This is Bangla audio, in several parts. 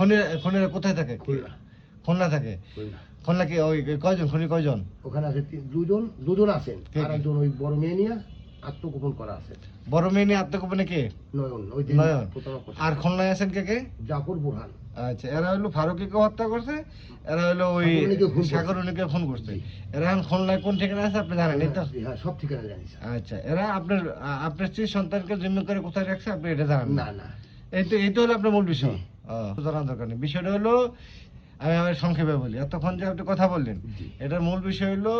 খনিরা কোথায় থাকে? খুলনা। খুলনা থাকে? খুলনা। কি ওই কয়জন? খনি কয়জন? ওখানে আছে দুজন দুজন আছেন? আর একজন ওই বড় মেয়ে নিয়ে আত্মগোপন করা আছে। বড় মেয়ে নিয়ে আত্মগোপনে কে? নয়ন ওই নয়ন। আর খুলনায় আছেন কে কে? জাফর বুরহান। আচ্ছা এরা হলো ফারুকিকে হত্যা করছে এরা হলো ওই সাগরুনিকে খুন ফোন করছে। এরা এখন খুলনায় কোন ঠিকানা আছে আপনি জানেন এই তো? হ্যাঁ সব ঠিকানা জানি আচ্ছা এরা আপনার আপনার স্ত্রী সন্তানকে জিম্মি করে কোথায় রাখছে আপনি এটা জানেন না? না এই তো এই তো হলো আপনার মূল বিষয়। জি। ও, জানার দরকার নেই। বিষয়টা হলো আমি আমার সংক্ষেপে বলি। এতক্ষণ যে আপনি কথা বললেন এটার মূল বিষয় হলো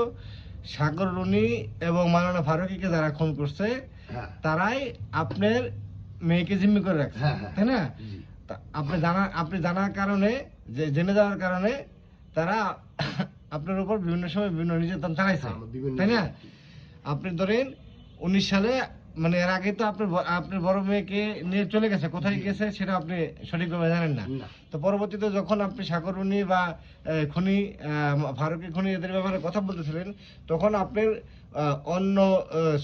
সাগর রুনি এবং মালানা ফারুকিকে যারা খুন করছে হ্যাঁ। তারাই আপনার মেয়েকে জিম্মি করে রাখছে হ্যাঁ, হ্যাঁ। তাই না? আপনি জানা আপনি জানার কারণে যে জেনে যাওয়ার কারণে তারা আপনার উপর বিভিন্ন সময় বিভিন্ন নির্যাতন চালাইছে হ্যাঁ, তাই না? আপনি ধরেন উনিশ সালে মানে এর আগে তো আপনার আপনি আপনার বড় মেয়েকে নিয়ে চলে গেছে কোথায় গেছে সেটা আপনি সঠিকভাবে জানেন না। তো পরবর্তীতে যখন আপনি সাগরুনি বা খনি ফারুকি খনি এদের ব্যাপারে কথা বলতেছিলেন তখন আপনার অন্য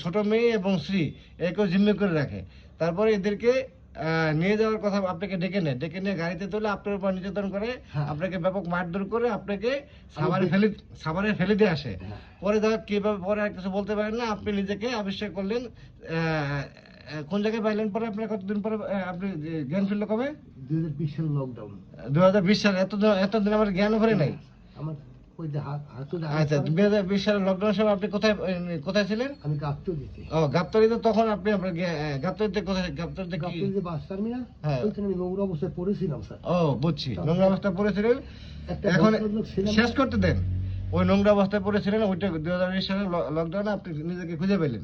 ছোট মেয়ে এবং স্ত্রী একেও জিম্মি করে রাখে। তারপরে এদেরকে নিয়ে যাওয়ার কথা আপনাকে ডেকে নেয়। ডেকে নিয়ে গাড়িতে তুলে আপনার উপর নির্যাতন করে হ্যাঁ। আপনাকে ব্যাপক মারধর করে আপনাকে সাভারে ফেলে সাভারে ফেলে দিয়ে আসে। হ্যাঁ। পরে দেখা কীভাবে পরে আর কিছু বলতে পারেন না আপনি নিজেকে আবিষ্কার করলেন। কোন জায়গায় পাইলেন পরে আপনার কতদিন পরে আপনি জ্ঞান ফিরল কবে? দুই হাজার বিশ সাল লকডাউন দু হাজার বিশ সালে। এত এতদিন আমার জ্ঞান ভরে নাই। আমার আচ্ছা দুই হাজার বিশ সালে লকডাউন সময় আপনি কোথায় কোথায় ছিলেন? আমি ও গাবতলিতে তখন আপনি আপনার গাবতলিতে কোথায় গাবতলিতে বাস টার্মিনাল হ্যাঁ। ওইখানে আমি নোংরা অবস্থায় পড়েছিলাম স্যার। ও বুঝছি। নোংরা অবস্থায় পড়েছিলেন? এখন শেষ করতে দেন। ওই নোংরা অবস্থায় পড়েছিলেন ওইটা দু হাজার বিশ সালে লকডাউনে আপনি নিজেকে খুঁজে পেলেন।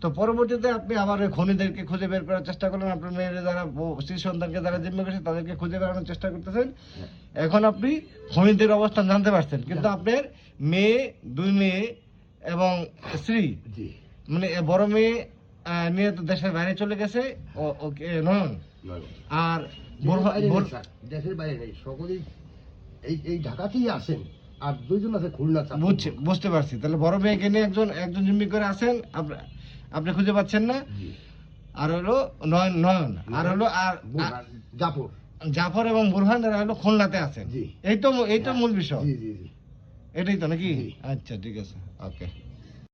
তো পরবর্তীতে আপনি আবার ওই খনিদেরকে খুঁজে বের করার চেষ্টা করলেন আপনার মেয়ের যারা স্ত্রী সন্তানকে যারা জিম্মি করেছে তাদেরকে খুঁজে বেড়ানোর চেষ্টা করতেছেন। হ্যাঁ। এখন আপনি খনিদের অবস্থান জানতে পারছেন কিন্তু আপনার মেয়ে দুই মেয়ে এবং স্ত্রী মানে বড় মেয়ে নিয়ে তো দেশের বাইরে চলে গেছে ও- ওকে নয়ন। আর দেশের বাইরে সকলেই এই এই ঢাকাতেই আসেন আর দুইজন আছে খুলনা। বুঝছি বুঝতে পারছি। তাহলে বড় ভাই এখানে একজন একজন জিম্মি করে আছেন আপনি- আপনি খুঁজে পাচ্ছেন না? আর হলো নয়ন নয়ন আর হলো আর জাফর। জাফর এবং বুরহান এরা হলো খুলনাতে আছেন। এই তো এই তো মূল বিষয়। এটাই তো নাকি? আচ্ছা ঠিক আছে। ওকে।